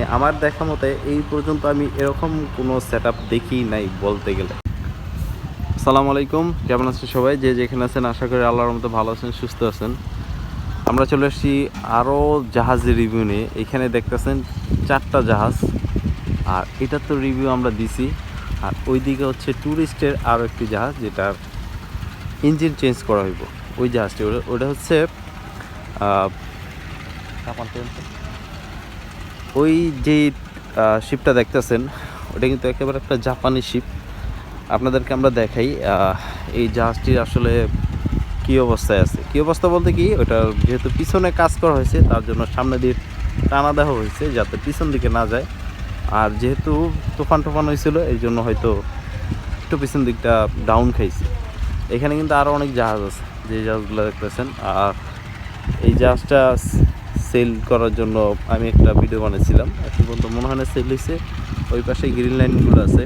মানে আমার দেখা মতে এই পর্যন্ত আমি এরকম কোনো সেট দেখি নাই বলতে গেলে। আসসালামু আলাইকুম, কেমন আছেন সবাই? যে যেখানে আছেন, আশা করি আল্লাহর মতো ভালো আছেন, সুস্থ আছেন। আমরা চলে আসছি আরও জাহাজের রিভিউ নিয়ে। এখানে দেখতেছেন চারটা জাহাজ, আর এটা তো রিভিউ আমরা দিছি। আর ওইদিকে হচ্ছে ট্যুরিস্টের আরও একটি জাহাজ, যেটার ইঞ্জিন চেঞ্জ করা হইব। ওই জাহাজটি, ওটা- হচ্ছে ওই যে শিপটা দেখতেছেন, ওটা কিন্তু একেবারে একটা জাপানি শিপ আপনাদেরকে আমরা দেখাই এই জাহাজটির আসলে কি অবস্থায় আছে। কি অবস্থা বলতে কি ওটা যেহেতু পিছনে কাজ করা হয়েছে, তার জন্য সামনে দিয়ে টানা দেওয়া হয়েছে, যাতে পিছন দিকে না যায়। আর যেহেতু তুফান টুফান হয়েছিল, এই জন্য হয়তো একটু পিছন দিকটা ডাউন খাইছে। এখানে কিন্তু আরও অনেক জাহাজ আছে, যে জাহাজগুলো দেখতেছেন। আর এই জাহাজটা সেল করার জন্য আমি একটা ভিডিও বানিয়েছিলাম এখন পর্যন্ত মনে হয় না সেল হয়েছে ওই পাশে গ্রিন লাইনগুলো আছে।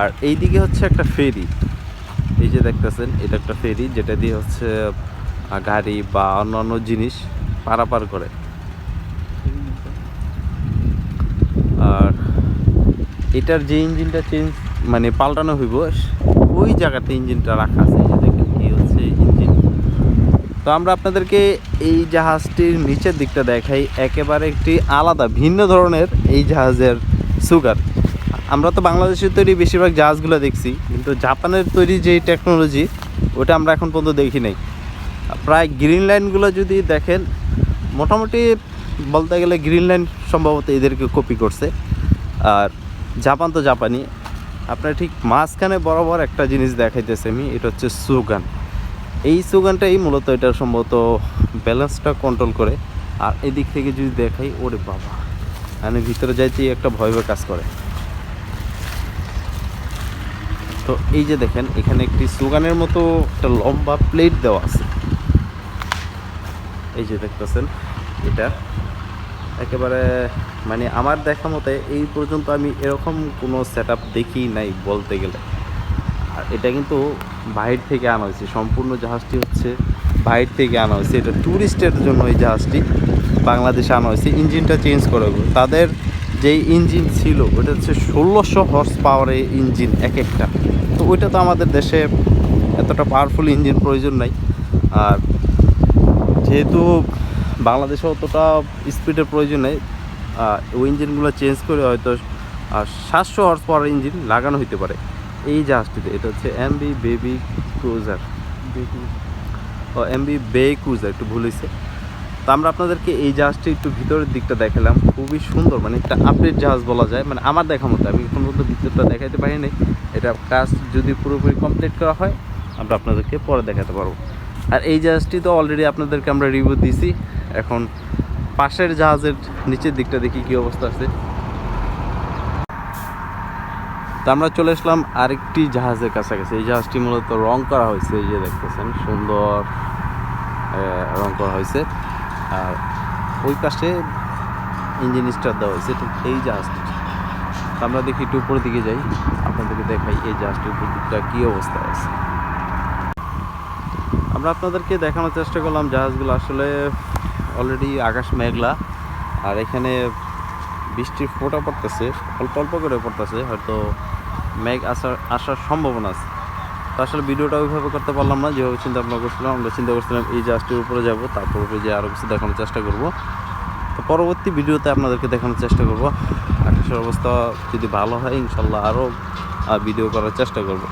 আর এই দিকে হচ্ছে একটা ফেরি এই যে দেখতেছেন, এটা একটা ফেরি যেটা দিয়ে হচ্ছে গাড়ি বা অন্যান্য জিনিস পারাপার করে। আর এটার যে ইঞ্জিনটা চেঞ্জ মানে পাল্টানো হইব, ওই জায়গাতে ইঞ্জিনটা রাখা আছে এই যে দেখেন কি হচ্ছে ইঞ্জিন তো আমরা আপনাদেরকে এই জাহাজটির নিচের দিকটা দেখাই। একেবারে একটি আলাদা, ভিন্ন ধরনের এই জাহাজের সুগার। আমরা তো বাংলাদেশের তৈরি বেশিরভাগ জাহাজগুলো দেখছি, কিন্তু জাপানের তৈরি যে টেকনোলজি ওটা আমরা এখন পর্যন্ত দেখি নাই। প্রায় গ্রিন লাইনগুলো যদি দেখেন, মোটামুটি বলতে গেলে গ্রিন লাইন সম্ভবত এদেরকে কপি করছে। আর জাপান তো জাপানি। আপনার ঠিক মাঝখানে বরাবর একটা জিনিস দেখাইতেছে আমি, এটা হচ্ছে সুগান। এই সুগানটাই মূলত এটা সম্ভবত ব্যালেন্সটা কন্ট্রোল করে। আর এদিক থেকে যদি দেখাই, ওরে বাবা। মানে ভিতরে যাইতেই একটা ভয় ভয় কাজ করে। তো এই যে দেখেন, এখানে একটি সুগানের মতো একটা লম্বা প্লেট দেওয়া আছে। এই যে দেখতেছেন, এটা একেবারে মানে আমার দেখা মতে এই পর্যন্ত আমি এরকম কোনো সেট দেখি নাই বলতে গেলে। আর এটা কিন্তু বাইরে থেকে আনা হয়েছে, সম্পূর্ণ জাহাজটি হচ্ছে বাইরে থেকে আনা হয়েছে। এটা ট্যুরিস্টের জন্য এই জাহাজটি বাংলাদেশে আনা হয়েছে। ইঞ্জিনটা চেঞ্জ করে। তাদের যেই ইঞ্জিন ছিল, ওটা হচ্ছে ষোলোশো হর্স পাওয়ারের ইঞ্জিন এক একটা। তো ওইটা তো আমাদের দেশে এতটা পাওয়ারফুল ইঞ্জিন প্রয়োজন নাই। আর যেহেতু বাংলাদেশে অতটা স্পিডের প্রয়োজন নেই ওই ইঞ্জিনগুলো চেঞ্জ করে হয়তো সাতশো হর্স পাওয়ার ইঞ্জিন লাগানো হতে পারে। এই জাহাজটিতে, এটা হচ্ছে এমবি বেবি ক্রুজার ও এমবি বে ক্রুজার একটু ভুল হয়েছে তো আমরা আপনাদেরকে এই জাহাজটি একটু ভিতরের দিকটা দেখালাম। খুবই সুন্দর মানে একটা আপডেট জাহাজ বলা যায়। মানে আমার দেখা মতো, আমি এখন পর্যন্ত ভিতরটা দেখাইতে পারি নাই। এটা কাজ যদি পুরোপুরি কমপ্লিট করা হয়, আমরা আপনাদেরকে পরে দেখাতে পারব। আর এই জাহাজটি তো অলরেডি আপনাদেরকে আমরা রিভিউ দিছি। এখন পাশের জাহাজের নিচের দিকটা দেখি কি অবস্থা আছে। তো আমরা চলে আসলাম আরেকটি জাহাজের কাছাকাছি। এই জাহাজটি মূলত রং করা হয়েছে, এই যে দেখতেছেন, সুন্দর রং করা হয়েছে। আর ওই পাশে ইঞ্জিন স্টার দেওয়া হয়েছে, ঠিক এই জাহাজটি। আমরা দেখি একটু উপরের দিকে যাই, আপনাদেরকে দেখাই এই জাহাজটির উপর দিকটা কী অবস্থায় আছে। আমরা আপনাদেরকে দেখানোর চেষ্টা করলাম জাহাজগুলো আসলে অলরেডি আকাশ মেঘলা, আর এখানে বৃষ্টির ফোঁটা পড়তেছে, অল্প অল্প করে পড়তেছে, হয়তো মেঘ আসার আসার সম্ভাবনা আছে। তো আসলে ভিডিওটা ওইভাবে করতে পারলাম না, যেভাবে চিন্তা ভাবনা করছিলাম, আমরা চিন্তা করছিলাম এই জাহাজটির উপরে যাব, তারপর উপরে যে আরও কিছু দেখানোর চেষ্টা করব। তো পরবর্তী ভিডিওতে আপনাদেরকে দেখানোর চেষ্টা করব। আকাশের অবস্থা যদি ভালো হয় ইনশাল্লাহ আরও ভিডিও করার চেষ্টা করব।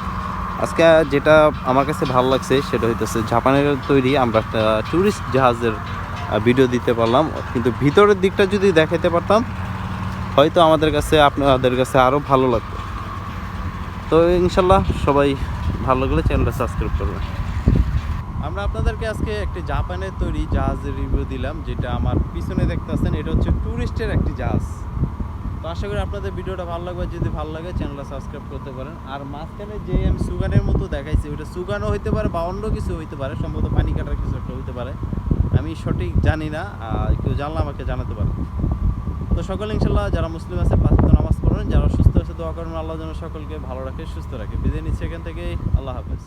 আজকে যেটা আমার কাছে ভালো লাগছে, সেটা হইতেছে জাপানের তৈরি আমরা একটা ট্যুরিস্ট জাহাজের ভিডিও দিতে পারলাম। কিন্তু ভিতরের দিকটা যদি দেখাতে পারতাম হয়তো আমাদের কাছে, আপনাদের কাছে আরও ভালো লাগতো তো ইনশাল্লাহ সবাই ভালো লাগলে চ্যানেলটা সাবস্ক্রাইব করবেন। আমরা আপনাদেরকে আজকে একটি জাপানের তৈরি জাহাজের রিভিউ দিলাম, যেটা আমার পিছনে দেখতেছেন, এটা হচ্ছে ট্যুরিস্টের একটি জাহাজ। তো আশা করি আপনাদের ভিডিওটা ভালো লাগবে, যদি ভালো লাগে চ্যানেলটা সাবস্ক্রাইব করতে পারেন। আর মাঝখানে যে আমি সুগানের মতো দেখাইছি, ওইটা সুগানও হইতে পারে বা অন্য কিছু হইতে পারে, সম্ভবত পানি কাটার কিছু একটা হইতে পারে। আমি সঠিক জানি না আর কেউ জানলে আমাকে জানাতে পারে তো সকলে ইনশাল্লাহ যারা মুসলিম আছে পাঁচ নামাজ পড়েন। যারা সুস্থ আছে, দোয়া করেন। আল্লাহ যেন সকলকে ভালো রাখে, সুস্থ রাখে। বিদায় নিচ্ছে এখান থেকে আল্লাহ হাফেজ।